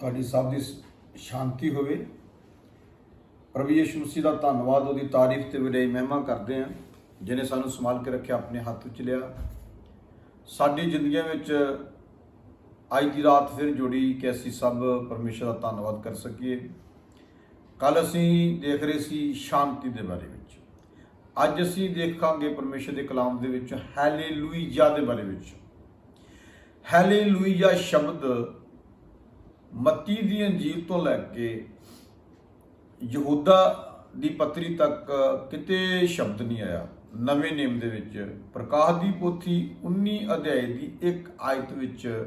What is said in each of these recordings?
ਤੁਹਾਡੀ ਸਭ ਦੀ ਸ਼ਾਂਤੀ ਹੋਵੇ। ਪ੍ਰਭੂ ਯਿਸੂ ਮਸੀਹ ਦਾ ਧੰਨਵਾਦ, ਉਹਦੀ ਤਾਰੀਫ ਤੇ ਵਿਡਾਈ ਮਹਿਮਾ ਕਰਦੇ ਹਾਂ ਜਿਨੇ ਸਾਨੂੰ ਸੰਭਾਲ ਕੇ ਰੱਖਿਆ, ਆਪਣੇ ਹੱਥ ਵਿੱਚ ਲਿਆ। ਸਾਡੀ ਜ਼ਿੰਦਗੀਆਂ ਵਿੱਚ ਅੱਜ ਦੀ ਰਾਤ ਫਿਰ ਜੁੜੀ ਕਿ ਅਸੀਂ ਸਭ ਪਰਮੇਸ਼ਰ ਦਾ ਧੰਨਵਾਦ ਕਰ ਸਕੀਏ। ਕੱਲ ਅਸੀਂ ਦੇਖ ਰਹੇ ਸੀ ਸ਼ਾਂਤੀ ਦੇ ਬਾਰੇ ਵਿੱਚ। ਅੱਜ ਅਸੀਂ ਦੇਖਾਂਗੇ ਪਰਮੇਸ਼ਰ ਦੇ ਕਲਾਮ ਦੇ ਵਿੱਚ ਹੈਲੇਲੂਇਆ ਦੇ ਬਾਰੇ ਵਿੱਚ। ਹੈਲੇਲੂਇਆ ਸ਼ਬਦ ਮੱਤੀ ਦੀ ਅੰਜੀਲ ਤੋਂ ਲੈ ਕੇ ਯਹੂਦਾ ਦੀ ਪੱਤਰੀ ਤੱਕ ਕਿਤੇ ਸ਼ਬਦ ਨਹੀਂ ਆਇਆ। ਨਵੇਂ ਨੇਮ ਦੇ ਵਿੱਚ ਪ੍ਰਕਾਸ਼ ਦੀ ਪੋਥੀ 19 ਅਧਿਆਏ ਦੀ ਇੱਕ ਆਇਤ ਵਿੱਚ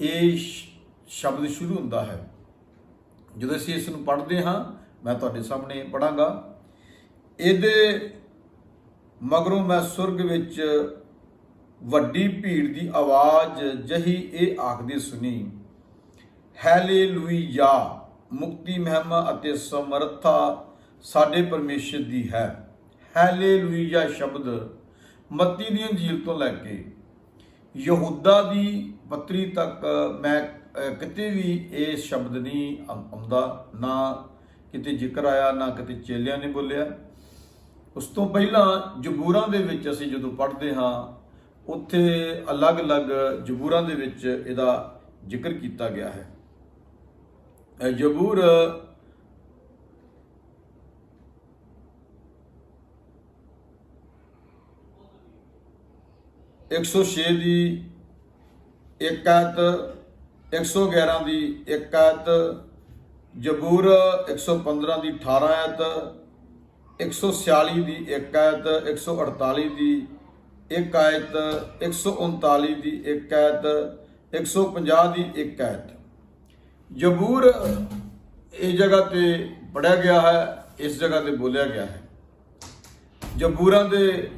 ਇਹ ਸ਼ਬਦ ਸ਼ੁਰੂ ਹੁੰਦਾ ਹੈ। ਜਦੋਂ ਅਸੀਂ ਇਸ ਨੂੰ ਪੜ੍ਹਦੇ ਹਾਂ, ਮੈਂ ਤੁਹਾਡੇ ਸਾਹਮਣੇ ਪੜਾਂਗਾ ਇਹਦੇ ਮਗਰੋਂ ਮੈਂ ਸੁਰਗ ਵਿੱਚ ਵੱਡੀ ਭੀੜ ਦੀ ਆਵਾਜ਼ ਜਹੀ ਇਹ ਆਖਦੀ ਸੁਣੀ ਹੈਲੇਲੂਇਆ। ਮੁਕਤੀ ਮਹਿਮਾ ਅਤੇ ਸਮਰੱਥਾ ਸਾਡੇ ਪਰਮੇਸ਼ਰ ਦੀ ਹੈ। ਹੈਲੇਲੂਇਆ ਸ਼ਬਦ ਮੱਤੀ ਦੀ ਅੰਜੀਲ ਤੋਂ ਲੈ ਕੇ ਯਹੂਦਾ ਦੀ ਪੱਤਰੀ ਤੱਕ ਮੈਂ ਕਿਤੇ ਵੀ ਇਹ ਸ਼ਬਦ ਨਹੀਂ ਆਉਂਦਾ, ਨਾ ਕਿਤੇ ਜ਼ਿਕਰ ਆਇਆ, ਨਾ ਕਿਤੇ ਚੇਲਿਆਂ ਨੇ ਬੋਲਿਆ। ਉਸ ਤੋਂ ਪਹਿਲਾਂ ਜਬੂਰਾਂ ਦੇ ਵਿੱਚ ਅਸੀਂ ਜਦੋਂ ਪੜ੍ਹਦੇ ਹਾਂ, ਉੱਥੇ ਅਲੱਗ-ਅਲੱਗ ਜਬੂਰਾਂ ਦੇ ਵਿੱਚ ਇਹਦਾ ਜ਼ਿਕਰ ਕੀਤਾ ਗਿਆ ਹੈ। ਜਬੂਰ e, ਇੱਕ ਸੌ ਛੇ ਦੀ ਇੱਕ ਆਇਤ 111 ਦੀ ਇੱਕ ਆਇਤ ਜਬੂਰ 115 ਦੀ 18 ਆਇਤ 146 ਦੀ ਇੱਕ ਆਇਤ 148 ਦੀ ਇੱਕ ਆਇਤ 139 ਦੀ ਇੱਕ ਆਇਤ 150 ਦੀ ਇੱਕ ਆਇਤ ਜਬੂਰ ਇਸ ਜਗ੍ਹਾ ਤੇ ਪੜਿਆ ਗਿਆ ਹੈ, ਇਸ ਜਗ੍ਹਾ ਤੇ ਬੋਲਿਆ ਗਿਆ ਹੈ। ਜਬੂਰਾਂ ਦੇ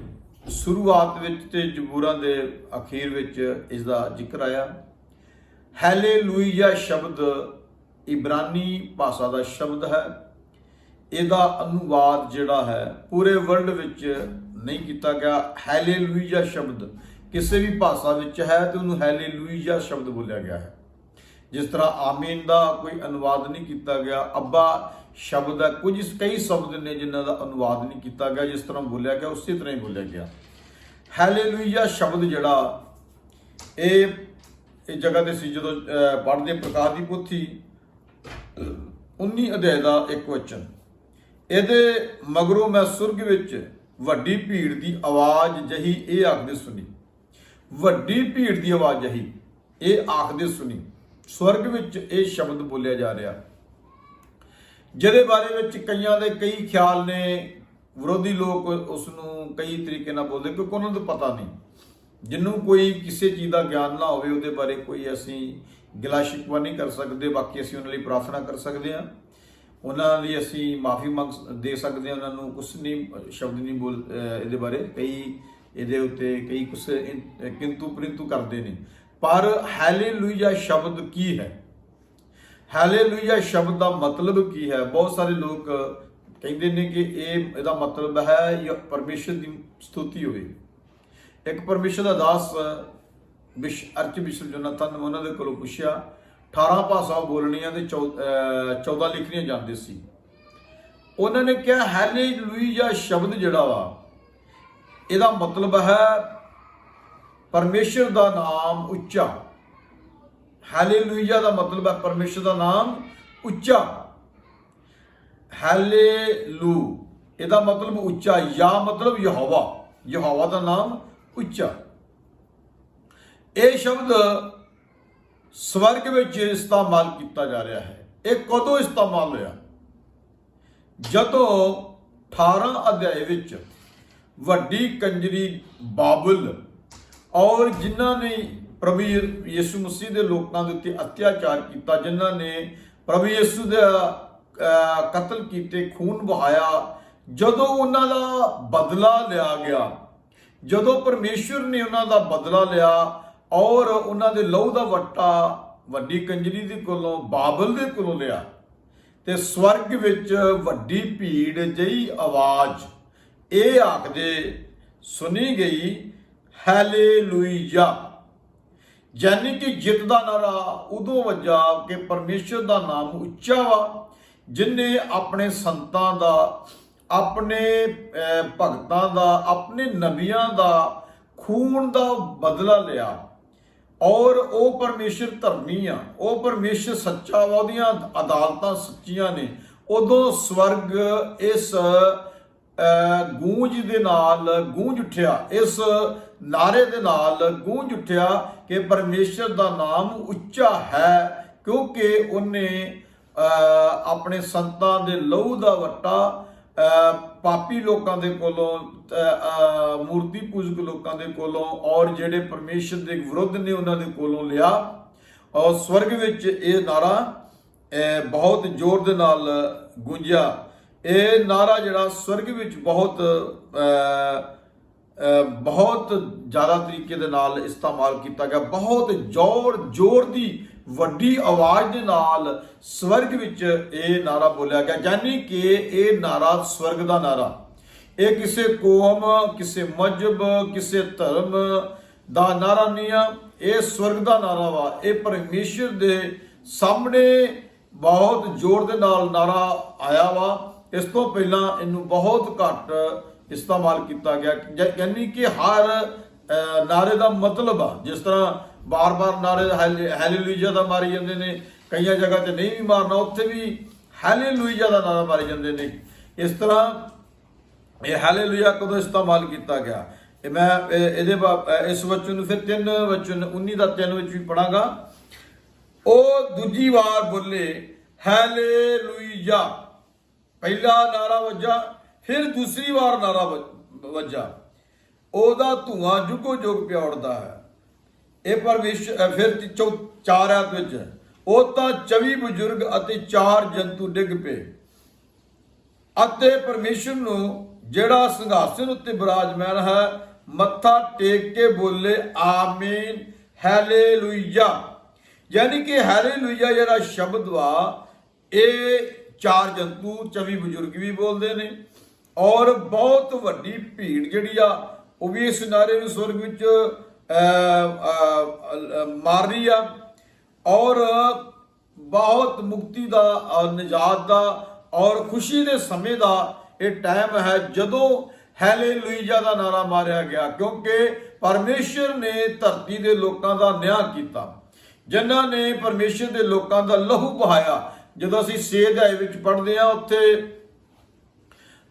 ਸ਼ੁਰੂਆਤ ਵਿੱਚ ਤੇ ਜਬੂਰਾਂ ਦੇ ਅਖੀਰ ਵਿੱਚ ਇਸ ਦਾ ਜ਼ਿਕਰ ਆਇਆ। ਹੈਲੇਲੂਇਆ ਸ਼ਬਦ ਇਬਰਾਨੀ ਭਾਸ਼ਾ ਦਾ ਸ਼ਬਦ ਹੈ। ਇਹਦਾ ਅਨੁਵਾਦ ਜਿਹੜਾ ਹੈ, ਪੂਰੇ ਵਰਲਡ ਵਿੱਚ ਨਹੀਂ ਕੀਤਾ ਗਿਆ। ਹੈਲੇਲੂਇਆ ਸ਼ਬਦ ਕਿਸੇ ਵੀ ਭਾਸ਼ਾ ਵਿੱਚ ਹੈ ਤੇ ਉਹਨੂੰ ਹੈਲੇਲੂਇਆ ਸ਼ਬਦ ਬੋਲਿਆ ਗਿਆ ਹੈ। ਜਿਸ ਤਰ੍ਹਾਂ ਆਮੀਨ ਦਾ ਕੋਈ ਅਨੁਵਾਦ ਨਹੀਂ ਕੀਤਾ ਗਿਆ, ਅੱਬਾ ਸ਼ਬਦ ਹੈ, ਕੁਝ ਕਈ ਸ਼ਬਦ ਨੇ ਜਿਨ੍ਹਾਂ ਦਾ ਅਨੁਵਾਦ ਨਹੀਂ ਕੀਤਾ ਗਿਆ, ਜਿਸ ਤਰ੍ਹਾਂ ਬੋਲਿਆ ਗਿਆ, ਉਸੇ ਤਰ੍ਹਾਂ ਹੀ ਬੋਲਿਆ ਗਿਆ। ਹੈਲੇਲੂਇਆ ਸ਼ਬਦ ਜਿਹੜਾ, ਇਹ ਇਹ ਜਗ੍ਹਾ ਤੇ ਸੀ ਜਦੋਂ ਪੜ੍ਹਦੇ ਪ੍ਰਕਾਸ਼ ਦੀ ਪੋਥੀ 19 ਅਧਿਆਇ ਦਾ ਇੱਕ ਵਚਨ। ਇਹਦੇ ਮਗਰੋਂ ਮੈਂ ਸੁਰਗ ਵਿੱਚ ਵੱਡੀ ਭੀੜ ਦੀ ਆਵਾਜ਼ ਜਹੀ, ਇਹ ਆਖਦੇ ਸੁਣੀ। ਵੱਡੀ ਭੀੜ ਦੀ ਆਵਾਜ਼ ਜਹੀ, ਇਹ ਆਖਦੇ ਸੁਣੀ। ਸਵਰਗ ਵਿੱਚ ਇਹ ਸ਼ਬਦ ਬੋਲਿਆ ਜਾ ਰਿਹਾ। ਜਿਹਦੇ ਬਾਰੇ ਵਿੱਚ ਕਈਆਂ ਦੇ ਕਈ ਖਿਆਲ ਨੇ, ਵਿਰੋਧੀ ਲੋਕ ਉਸ ਨੂੰ ਕਈ ਤਰੀਕੇ ਨਾਲ ਬੋਲਦੇ, ਕਿਉਂਕਿ ਉਹਨਾਂ ਨੂੰ ਪਤਾ ਨਹੀਂ। ਜਿੰਨੂੰ ਕੋਈ ਕਿਸੇ ਚੀਜ਼ ਦਾ ਗਿਆਨ ਨਾ ਹੋਵੇ, ਉਹਦੇ ਬਾਰੇ ਕੋਈ ਅਸੀਂ ਗਿਲਾ ਸ਼ਿਕਵਾ ਨਹੀਂ ਕਰ ਸਕਦੇ, ਬਾਕੀ ਅਸੀਂ ਉਹਨਾਂ ਲਈ ਪ੍ਰਾਰਥਨਾ ਕਰ ਸਕਦੇ ਹਾਂ। ਉਹਨਾਂ ਲਈ ਅਸੀਂ ਮਾਫੀ ਮੰਗ ਦੇ ਸਕਦੇ ਹਾਂ, ਉਹਨਾਂ ਨੂੰ ਕੁਝ ਨਹੀਂ, ਸ਼ਬਦ ਨਹੀਂ ਬੋਲ, ਅਹ ਇਹਦੇ ਬਾਰੇ ਕਈ ਇਹਦੇ ਉੱਤੇ ਕਈ ਕੁਝ ਕਿੰਤੂ ਪਰਿੰਤੂ ਕਰਦੇ ਨੇ। ਪਰ ਹੈਲੇਲੂਇਆ ਸ਼ਬਦ ਕੀ ਹੈ? ਹੈਲੇਲੂਇਆ ਸ਼ਬਦ ਦਾ ਮਤਲਬ ਕੀ ਹੈ? ਬਹੁਤ ਸਾਰੇ ਲੋਕ ਕਹਿੰਦੇ ਨੇ ਕਿ ਇਹ, ਇਹਦਾ ਮਤਲਬ ਹੈ ਇਹ ਪਰਮੇਸ਼ਰ ਦੀ ਸਤੁਤੀ ਹੋਵੇ। ਇੱਕ ਪਰਮੇਸ਼ਰ ਦਾ ਦਾਸ ਵਿਸ਼, ਅਰਚ ਬਿਸ਼ਪ ਜਨਤਨ ਉਹਨਾਂ ਦੇ ਕੋਲੋਂ ਪੁੱਛਿਆ 18 ਭਾਸ਼ਾ ਬੋਲਣੀਆਂ ਤੇ 14 ਲਿਖਣੀਆਂ ਜਾਂਦੇ ਸੀ। ਉਹਨਾਂ ਨੇ ਕਿਹਾ, ਹੈਲੇਲੂਇਆ ਸ਼ਬਦ ਜਿਹੜਾ ਵਾ, ਇਹਦਾ ਮਤਲਬ ਹੈ ਪਰਮੇਸ਼ਰ ਦਾ ਨਾਮ ਉੱਚਾ। ਹਾਲੇਲੂਇਆ ਦਾ ਮਤਲਬ ਹੈ ਪਰਮੇਸ਼ਰ ਦਾ ਨਾਮ ਉੱਚਾ। ਹਾਲੇਲੂ ਇਹਦਾ ਮਤਲਬ ਉੱਚਾ, ਯਾ ਮਤਲਬ ਯਹੋਵਾ। ਯਹੋਵਾ ਦਾ ਨਾਮ ਉੱਚਾ। ਇਹ ਸ਼ਬਦ ਸਵਰਗ ਵਿੱਚ ਇਸਤੇਮਾਲ ਕੀਤਾ ਜਾ ਰਿਹਾ ਹੈ। ਇਹ ਕਦੋਂ ਇਸਤੇਮਾਲ ਹੋਇਆ? ਜਦੋਂ 18 ਅਧਿਆਏ ਵਿੱਚ ਵੱਡੀ ਕੰਜਰੀ ਬਾਬਲ ਔਰ ਜਿਨ੍ਹਾਂ ਨੇ ਪ੍ਰਭੂ ਯਿ- ਯਿਸੂ ਮਸੀਹ ਦੇ ਲੋਕਾਂ ਦੇ ਉੱਤੇ ਅਤਿਆਚਾਰ ਕੀਤਾ, ਜਿਨ੍ਹਾਂ ਨੇ ਪ੍ਰਭੂ ਯਿਸੂ ਦਾ ਕਤਲ ਕੀਤੇ, ਖੂਨ ਵਹਾਇਆ, ਜਦੋਂ ਉਹਨਾਂ ਦਾ ਬਦਲਾ ਲਿਆ ਗਿਆ, ਜਦੋਂ ਪਰਮੇਸ਼ਵਰ ਨੇ ਉਹਨਾਂ ਦਾ ਬਦਲਾ ਲਿਆ, ਔਰ ਉਹਨਾਂ ਦੇ ਲਹੂ ਦਾ ਵੱਟਾ ਵੱਡੀ ਕੰਜਰੀ ਦੇ ਕੋਲੋਂ, ਬਾਬਲ ਦੇ ਕੋਲੋਂ ਲਿਆ, ਤੇ ਸਵਰਗ ਵਿੱਚ ਵੱਡੀ ਭੀੜ ਜਈ ਆਵਾਜ਼, ਇਹ ਆਖਦੇ ਸੁਣੀ ਗਈ ਹੈਲੇਲੂਇਆ ਯਾਨੀ ਕਿ ਜਿੱਤ ਦਾ ਨਾਰਾ ਉਦੋਂ ਵੱਜਾ ਕਿ ਪਰਮੇਸ਼ਰ ਦਾ ਨਾਮ ਉੱਚਾ ਵਾ ਜਿਨੇ ਆਪਣੇ ਸੰਤਾਂ ਦਾ ਆਪਣੇ ਭਗਤਾਂ ਦਾ ਆਪਣੇ ਨਬੀਆਂ ਦਾ ਖੂਨ ਦਾ ਬਦਲਾ ਲਿਆ। ਔਰ ਉਹ ਪਰਮੇਸ਼ਰ ਧਰਮੀ ਆ ਉਹ ਪਰਮੇਸ਼ਰ ਸੱਚਾ ਵਾ ਉਹਦੀਆਂ ਅਦਾਲਤਾਂ ਸੱਚੀਆਂ ਨੇ। ਉਦੋਂ ਸਵਰਗ ਇਸ ਅਹ, ਗੂੰਜ ਦੇ ਨਾਲ ਗੂੰਜ ਉੱਠਿਆ। ਇਸ ਨਾਰੇ ਦੇ ਨਾਲ ਗੂੰਜ ਉੱਠਿਆ ਕਿ ਪਰਮੇਸ਼ਰ ਦਾ ਨਾਮ ਉੱਚਾ ਹੈ, ਕਿਉਂਕਿ ਉਹਨੇ ਆਪਣੇ ਸੰਤਾਂ ਦੇ ਲਹੂ ਦਾ ਵੱਟਾ ਪਾਪੀ ਲੋਕਾਂ ਦੇ ਕੋਲੋਂ ਮੂਰਤੀ ਪੂਜਕ ਲੋਕਾਂ ਦੇ ਕੋਲੋਂ ਔਰ ਜਿਹੜੇ ਪਰਮੇਸ਼ਰ ਦੇ ਵਿਰੁੱਧ ਨੇ ਉਹਨਾਂ ਦੇ ਕੋਲੋਂ ਲਿਆ। ਔਰ ਸਵਰਗ ਵਿੱਚ ਇਹ ਨਾਰਾ ਬਹੁਤ ਜ਼ੋਰ ਦੇ ਨਾਲ ਗੂੰਜਿਆ। ਇਹ ਨਾਰਾ ਜਿਹੜਾ ਸਵਰਗ ਵਿੱਚ ਬਹੁਤ ਬਹੁਤ ਜ਼ਿਆਦਾ ਤਰੀਕੇ ਦੇ ਨਾਲ ਇਸਤੇਮਾਲ ਕੀਤਾ ਗਿਆ। ਬਹੁਤ ਜ਼ੋਰ ਜ਼ੋਰ ਦੀ ਵੱਡੀ ਆਵਾਜ਼ ਦੇ ਨਾਲ ਸਵਰਗ ਵਿੱਚ ਇਹ ਨਾਰਾ ਬੋਲਿਆ ਗਿਆ। ਯਾਨੀ ਕਿ ਇਹ ਨਾਰਾ ਸਵਰਗ ਦਾ ਨਾਰਾ। ਇਹ ਕਿਸੇ ਕੌਮ ਕਿਸੇ ਮਜਬ, ਕਿਸੇ ਧਰਮ ਦਾ ਨਾਰਾ ਨਹੀਂ ਆ। ਇਹ ਸਵਰਗ ਦਾ ਨਾਰਾ ਵਾ। ਇਹ ਪਰਮੇਸ਼ਰ ਦੇ ਸਾਹਮਣੇ ਬਹੁਤ ਜ਼ੋਰ ਦੇ ਨਾਲ ਨਾਰਾ ਆਇਆ ਵਾ। ਇਸ ਤੋਂ ਪਹਿਲਾਂ ਇਹਨੂੰ ਬਹੁਤ ਘੱਟ ਇਸਤੇਮਾਲ ਕੀਤਾ ਗਿਆ। ਜਾਂ- ਯਾਨੀ ਕਿ ਹਰ ਅਹ, ਨਾਰੇ ਦਾ ਮਤਲਬ ਆ ਜਿਸ ਤਰ੍ਹਾਂ ਬਾਰ-ਬਾਰ ਨਾਰੇ ਹਾਲੇ- ਹਾਲੇਲੂਇਆ ਦਾ ਮਾਰੀ ਜਾਂਦੇ ਨੇ ਕਈਆਂ ਜਗ੍ਹਾ ਤੇ ਨਹੀਂ ਵੀ ਮਾਰਨਾ ਉੱਥੇ ਵੀ ਹਾਲੇਲੂਇਆ ਦਾ ਨਾਰਾ ਮਾਰੇ ਜਾਂਦੇ ਨੇ। ਇਸ ਤਰ੍ਹਾਂ ਇਹ ਹਾਲੇਲੂਇਆ ਕਦੋਂ ਇਸਤੇਮਾਲ ਕੀਤਾ ਗਿਆ? ਇਹ ਮੈਂ ਇਹਦੇ ਬਾ- ਇਸ ਵਚਨ ਨੂੰ ਫਿਰ ਤਿੰਨ ਵਚਨ 19 ਦਾ ਤਿੰਨ ਵਿੱਚ ਵੀ ਪੜਾਂਗਾ ਉਹ ਦੂਜੀ ਵਾਰ ਬੋਲੇ ਹਾਲੇਲੂਇਆ। ਪਹਿਲਾ ਨਾਰਾ ਵੱਜਾ ਫਿਰ ਦੂਸਰੀ ਵਾਰ ਨਾਰਾ ਵੱਜ- ਵੱਜਾ। ਉਹਦਾ ਧੂਆਂ ਜੁਗੋ ਜੁਗ ਪਿਆ ਹੈ। ਇਹ ਪਰਮੇਸ਼ਰ ਫਿਰ ਚਾਰ ਆਇਤ ਵਿੱਚ ਉਹ ਤਾਂ 24 ਬਜ਼ੁਰਗ ਅਤੇ ਚਾਰ ਜੰਤੂ ਡਿੱਗ ਪਏ। ਅਤੇ ਪਰਮੇਸ਼ਰ ਨੂੰ ਜਿਹੜਾ ਸਿੰਘਾਸਨ ਉੱਤੇ ਬਿਰਾਜਮਾਨ ਹੈ, ਮੱਥਾ ਟੇਕ ਕੇ ਬੋਲੇ, ਆਮੀਨ ਹਾਲੇਲੂਇਆ ਯਾਨੀ ਕਿ ਹਾਲੇਲੂਇਆ ਜਿਹੜਾ ਸ਼ਬਦ ਵਾ, ਇਹ ਚਾਰ ਜੰਤੂ 24 ਬਜ਼ੁਰਗ ਵੀ ਬੋਲਦੇ ਨੇ। ਔਰ ਬਹੁਤ ਵੱਡੀ ਭੀੜ ਜਿਹੜੀ ਆ, ਉਹ ਵੀ ਇਸ ਨਾਰੇ ਨੂੰ ਸੁਰਗ ਵਿੱਚ ਮਾਰ ਰਹੀ ਆ। ਔਰ ਬਹੁਤ ਮੁਕਤੀ ਦਾ ਔਰ ਨਿਜਾਤ ਦਾ ਔਰ ਖੁਸ਼ੀ ਦੇ ਸਮੇਂ ਦਾ ਇਹ ਟਾਈਮ ਹੈ ਜਦੋਂ ਹੈਲੇਲੂਇਆ ਦਾ ਨਾਰਾ ਮਾਰਿਆ ਗਿਆ, ਕਿਉਂਕਿ ਪਰਮੇਸ਼ਰ ਨੇ ਧਰਤੀ ਦੇ ਲੋਕਾਂ ਦਾ ਨਿਆਂ ਕੀਤਾ। ਜਿਨ੍ਹਾਂ ਨੇ ਪਰਮੇਸ਼ਰ ਦੇ ਲੋਕਾਂ ਦਾ ਲਹੂ ਬਹਾਇਆ ਜਦੋਂ ਅਸੀਂ ਛੇ ਅਧਿਆਏ ਵਿੱਚ ਪੜ੍ਹਦੇ ਹਾਂ, ਉੱਥੇ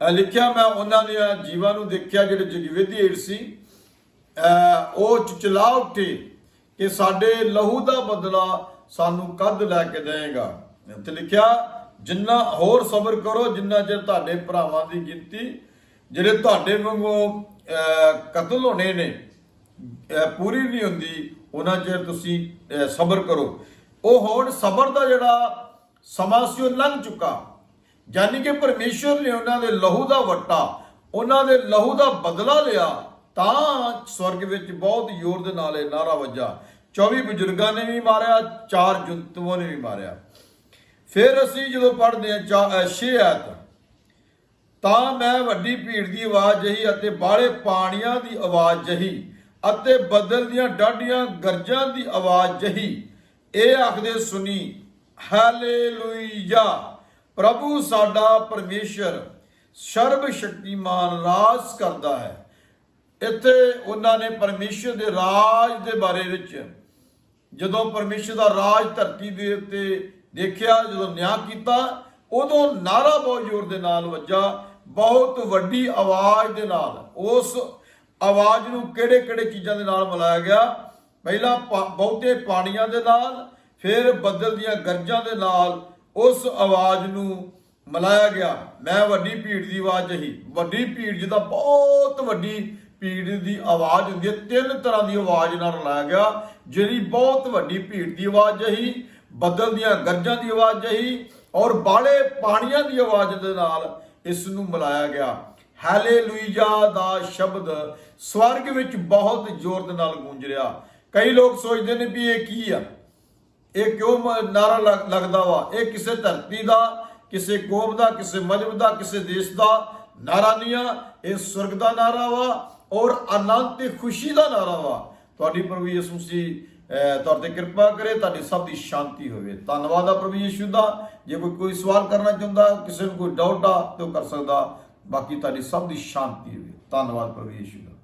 ਲਿਖਿਆ ਮੈਂ ਉਹਨਾਂ ਦੇ ਜੀਵਾਂ ਨੂੰ ਦੇਖਿਆ, ਜਿਹੜੇ ਜਗਵੇਦੀ ਏਡ ਸੀ। ਉਹ ਚਚਲਾ ਉੱਠੇ ਕਿ ਸਾਡੇ ਲਹੂ ਦਾ ਬਦਲਾ ਸਾਨੂੰ ਕਦ ਲੈ ਕੇ ਦੇਵੇਗਾ। ਤੇ ਲਿਖਿਆ, ਜਿੰਨਾ ਹੋਰ ਸਬਰ ਕਰੋ, ਜਿੰਨਾ ਚਿਰ ਤੁਹਾਡੇ ਭਰਾਵਾਂ ਦੀ ਗਿਣਤੀ, ਜਿਹੜੇ ਤੁਹਾਡੇ ਵਾਂਗੂ ਕਤਲ ਹੋਣੇ ਨੇ ਪੂਰੀ ਨਹੀਂ ਹੁੰਦੀ, ਉਹਨਾਂ ਚਿਰ ਤੁਸੀਂ ਸਬਰ ਕਰੋ। ਉਹ ਹੁਣ ਸਬਰ ਦਾ ਜਿਹੜਾ ਸਮਾਂ ਸੀ, ਉਹ ਲੰਘ ਚੁੱਕਾ। ਯਾਨੀ ਕਿ ਪਰਮੇਸ਼ਰ ਨੇ ਉਹਨਾਂ ਦੇ ਲਹੂ ਦਾ ਵੱਟਾ, ਉਹਨਾਂ ਦੇ ਲਹੂ ਦਾ ਬਦਲਾ ਲਿਆ, ਤਾਂ ਸਵਰਗ ਵਿੱਚ ਬਹੁਤ ਜ਼ੋਰ ਦੇ ਨਾਲ ਇਹ ਨਾਰਾ ਵੱਜਾ। 24 ਬਜ਼ੁਰਗਾਂ ਨੇ ਵੀ ਮਾਰਿਆ, ਚਾਰ ਜੰਤੂਆਂ ਨੇ ਵੀ ਮਾਰਿਆ। ਫਿਰ ਅਸੀਂ ਜਦੋਂ ਪੜ੍ਹਦੇ ਹਾਂ 6 ਆਇਤ, ਤਾਂ ਮੈਂ ਵੱਡੀ ਭੀੜ ਦੀ ਆਵਾਜ਼ ਜਹੀ ਅਤੇ ਬਾਹਲੇ ਪਾਣੀਆਂ ਦੀ ਆਵਾਜ਼ ਜਹੀ ਅਤੇ ਬੱਦਲ ਦੀਆਂ ਡਾਢੀਆਂ ਗਰਜਾਂ ਦੀ ਆਵਾਜ਼ ਜਹੀ। ਇਹ ਆਖਦੇ ਸੁਣੀ ਹਾਲੇਲੂਇਆ ਪ੍ਰਭੂ ਸਾਡਾ ਪਰਮੇਸ਼ਰ ਸਰਬ ਸ਼ਕਤੀਮਾਨ ਰਾਜ ਕਰਦਾ ਹੈ। ਇੱਥੇ ਉਹਨਾਂ ਨੇ ਪਰਮੇਸ਼ਰ ਦੇ ਰਾਜ ਦੇ ਬਾਰੇ ਵਿੱਚ ਜਦੋਂ ਪਰਮੇਸ਼ਰ ਦਾ ਰਾਜ ਧਰਤੀ ਦੇ ਉੱਤੇ ਦੇਖਿਆ, ਜਦੋਂ ਨਿਆਂ ਕੀਤਾ, ਉਦੋਂ ਨਾਰਾ ਬਹੁਤ ਜ਼ੋਰ ਦੇ ਨਾਲ ਵੱਜਾ, ਬਹੁਤ ਵੱਡੀ ਆਵਾਜ਼ ਦੇ ਨਾਲ। ਉਸ ਆਵਾਜ਼ ਨੂੰ ਕਿਹੜੇ ਕਿਹੜੇ ਚੀਜ਼ਾਂ ਦੇ ਨਾਲ ਮਿਲਾਇਆ ਗਿਆ? ਪਹਿਲਾਂ ਪਾ- ਬਹੁਤੇ ਪਾਣੀਆਂ ਦੇ ਨਾਲ, ਫਿਰ ਬੱਦਲ ਦੀਆਂ ਗਰਜਾਂ ਦੇ ਨਾਲ ਉਸ ਆਵਾਜ਼ ਨੂੰ ਮਿਲਾਇਆ ਗਿਆ। ਮੈਂ ਵੱਡੀ ਭੀੜ ਦੀ ਆਵਾਜ਼ ਜਹੀ। ਵੱਡੀ ਭੀੜ ਜਿਹਦਾ ਬਹੁਤ ਵੱਡੀ ਭੀੜ ਦੀ ਆਵਾਜ਼ ਹੁੰਦੀ ਹੈ, ਤਿੰਨ ਤਰ੍ਹਾਂ ਦੀ ਆਵਾਜ਼ ਨਾਲ ਰਲਾਇਆ ਗਿਆ। ਜਿਹੜੀ ਬਹੁਤ ਵੱਡੀ ਭੀੜ ਦੀ ਆਵਾਜ਼ ਜਹੀ, ਬੱਦਲ ਦੀਆਂ ਗਰਜਾਂ ਦੀ ਆਵਾਜ਼ ਜਹੀ ਔਰ ਬਾਲੇ ਪਾਣੀਆਂ ਦੀ ਆਵਾਜ਼ ਦੇ ਨਾਲ ਇਸ ਨੂੰ ਮਿਲਾਇਆ ਗਿਆ। ਹਾਲੇਲੂਇਆ ਦਾ ਸ਼ਬਦ ਸਵਰਗ ਵਿੱਚ ਬਹੁਤ ਜ਼ੋਰ ਦੇ ਨਾਲ ਗੂੰਜ ਰਿਹਾ। ਕਈ ਲੋਕ ਸੋਚਦੇ ਨੇ ਵੀ ਇਹ ਕੀ ਆ? ਇਹ ਕਿਉਂ ਮ- ਨਾਰਾ ਲੱਗਦਾ ਵਾ? ਇਹ ਕਿਸੇ ਧਰਤੀ ਦਾ ਕਿਸੇ ਕੌਮ ਦਾ ਕਿਸੇ ਮਜਬ ਦਾ ਕਿਸੇ ਦੇਸ਼ ਦਾ ਨਾਰਾ ਨਹੀਂ ਆ। ਇਹ ਸਵਰਗ ਦਾ ਨਾਰਾ ਵਾ ਔਰ ਆਨੰਦ ਤੇ ਖੁਸ਼ੀ ਦਾ ਨਾਰਾ ਵਾ। ਤੁਹਾਡੀ ਪ੍ਰਭੂ ਯਿਸੂ ਮਸੀਹ ਅਹ, ਤੌਰ ਤੇ ਕਿਰਪਾ ਕਰੇ ਤੁਹਾਡੀ ਸਭ ਦੀ ਸ਼ਾਂਤੀ ਹੋਵੇ। ਧੰਨਵਾਦ ਆ ਪ੍ਰਭੂ ਯੀਸ਼ੂ ਦਾ। ਜੇ ਕੋਈ ਕੋਈ ਸਵਾਲ ਕਰਨਾ ਚਾਹੁੰਦਾ ਕਿਸੇ ਨੂੰ ਕੋਈ ਡਾਊਟ ਆ ਤੇ ਉਹ ਕਰ ਸਕਦਾ। ਬਾਕੀ ਤੁਹਾਡੀ ਸਭ ਦੀ ਸ਼ਾਂਤੀ ਹੋਵੇ। ਧੰਨਵਾਦ ਪ੍ਰਭੂ ਯੀਸ਼ੂ ਦਾ।